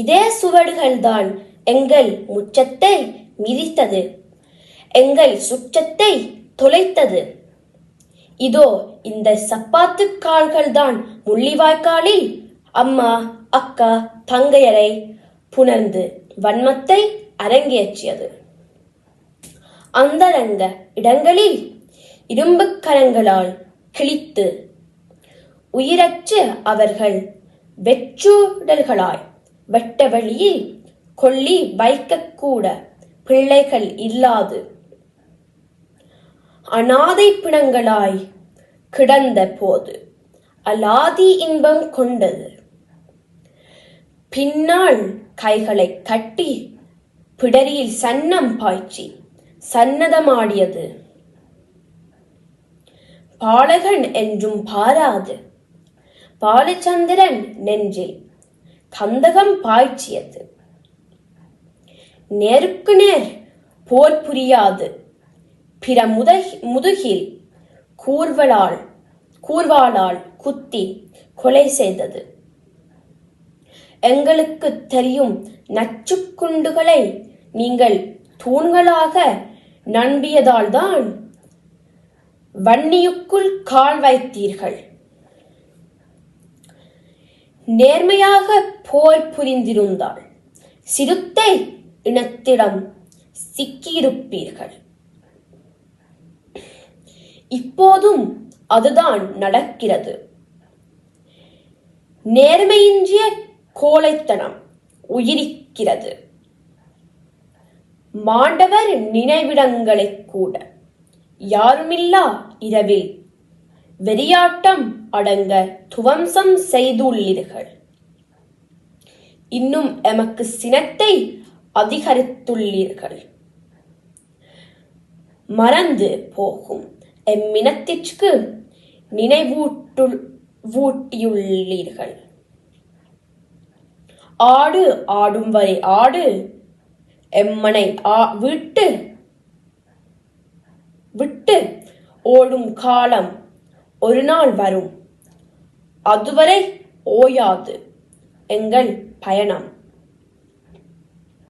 இதே சுவடுகள்தான் எங்கள் முற்றத்தை மிதித்தது. எங்கள் சுற்றத்தை தொலைத்தது. இதோ இந்த சப்பாத்து கால்கள்தான் முள்ளிவாய்க்காலில். அம்மா அக்கா தங்கையரை புணர்ந்து வன்மத்தை அரங்கேற்றியது. அந்தரங்க இடங்களில் இரும்பு கரங்களால் கிழித்து உயிரற்று அவர்கள் வெற்றூடல்களாய் வெட்ட வழியில் கொல்லி வைக்கக்கூட பிள்ளைகள் இல்லாது. அனாதை பிணங்களாய் கிடந்த போது அலாதி இன்பம் கொண்டது. பின்னால் கைகளை கட்டி பிடரியில் சன்னம் பாய்ச்சி சன்னதமாடியது. பாலகன் என்றும் பாராது. பாலச்சந்திரன் நெஞ்சில் கந்தகம் பாய்ச்சியது. நேருக்கு நேர் போர் புரியாது. பிற முதகி முதுகில் கூர்வலால் கூர்வாளால் குத்தி கொலை செய்தது. எங்களுக்கு தெரியும் நச்சுக்குண்டுகளை நீங்கள் தூண்களாக நம்பியதால்தான் வன்னியுக்குள் கால் வைத்தீர்கள். நேர்மையாக போர் புரிந்திருந்தால் சிறுத்தை இனத்திடம் சிக்கியிருப்பீர்கள். இப்போதும் அதுதான் நடக்கிறது. நேர்மையின்றிய கோழைத்தனம் உயிரிக்கிறது. மாண்டவர் நினைவிடங்களை கூட யாருமில்லா இரவில் வெறியாட்டம் அடங்க துவம்சம் செய்துள்ளீர்கள். இன்னும் எமக்கு சினத்தை அதிகரித்துள்ளீர்கள். மறந்து போகும் எம்மினத்திற்கு நினைவூட்டு வூட்டியுள்ளீர்கள் ஆடு ஆடும் வரை ஆடு எம்மனை ஆ விட்டு விட்டு ஓடும் காலம் ஒரு நாள் வரும். அதுவரை ஓயாது. எங்கள் பயணம்.